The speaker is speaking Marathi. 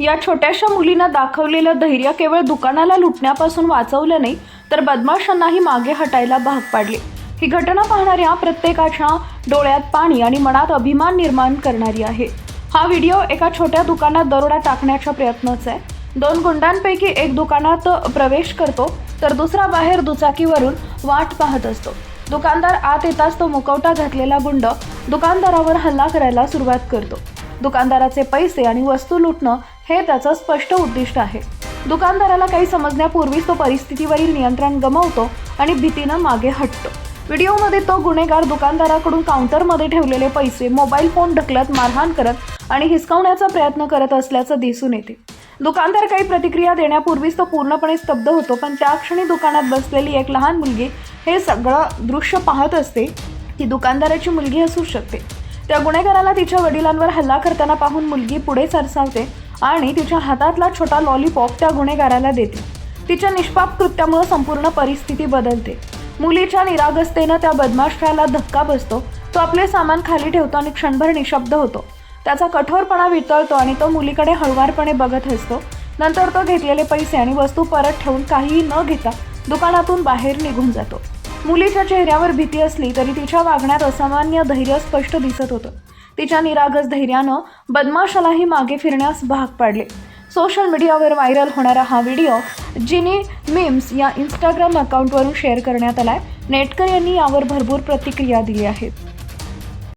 या छोट्याशा मुलीनं दाखवलेलं धैर्य केवळ दुकानाला लुटण्यापासून वाचवलं नाही तर बदमाशांनाही मागे हटायला भाग पाडले. ही घटना पाहणाऱ्या प्रत्येकाच्या डोळ्यात पाणी आणि मनात अभिमान निर्माण करणारी आहे. हा व्हिडिओ एका छोट्या दुकानात दरोडा टाकण्याच्या प्रयत्नाचा आहे. दोन गुंडांपैकी एक दुकानात प्रवेश करतो तर दुसरा बाहेर दुचाकीवरून वाट पाहत असतो. दुकानदार आत येताच तो मुकवटा घातलेला गुंड दुकानदारावर हल्ला करायला सुरुवात करतो. दुकानदाराचे पैसे आणि वस्तू लुटणं हे त्याचं स्पष्ट उद्दिष्ट आहे. दुकानदाराला काही समजण्यापूर्वीच तो परिस्थितीवरील नियंत्रण गमावतो आणि भीतीनं मागे हटतो. व्हिडिओमध्ये तो गुन्हेगार दुकानदाराकडून काउंटरमध्ये ठेवलेले पैसे मोबाईल फोन ढकलत मारहाण करत आणि हिसकावण्याचा प्रयत्न करत असल्याचं दिसून येते. दुकानदार काही प्रतिक्रिया देण्यापूर्वीच तो पूर्णपणे स्तब्ध होतो पण त्या क्षणी दुकानात बसलेली एक लहान मुलगी हे सगळं दृश्य पाहत असते ती दुकानदाराची मुलगी असू शकते. त्या गुन्हेगाराला तिच्या वडिलांवर हल्ला करताना पाहून मुलगी पुढे सरसावते आणि तिच्या हातातला छोटा लॉलीपॉप त्या गुन्हेगाराला देते. तिच्या निष्पाप कृत्यामुळे संपूर्ण परिस्थिती बदलते. मुलीच्या निरागसतेनं त्या बदमाशाला धक्का बसतो. तो आपले सामान खाली ठेवतो आणि क्षणभर निशब्द होतो. त्याचा कठोरपणा वितळतो आणि तो मुलीकडे हळुवारपणे बघत असतो नंतर तो घेतलेले पैसे आणि वस्तू परत ठेवून काहीही न घेता दुकानातून बाहेर निघून जातो. मुलीच्या चेहऱ्यावर भीती असली तरी तिच्या वागण्यात असामान्य धैर्य स्पष्ट दिसत होतं. तिच्या निरागस धैर्यानं बदमाशालाही मागे फिरण्यास भाग पाडले. सोशल मीडियावर व्हायरल होणारा हा व्हिडिओ जिनी मिम्स या इंस्टाग्राम अकाउंटवरून शेअर करण्यात आलाय. नेटकर यांनी यावर भरपूर प्रतिक्रिया दिली आहेत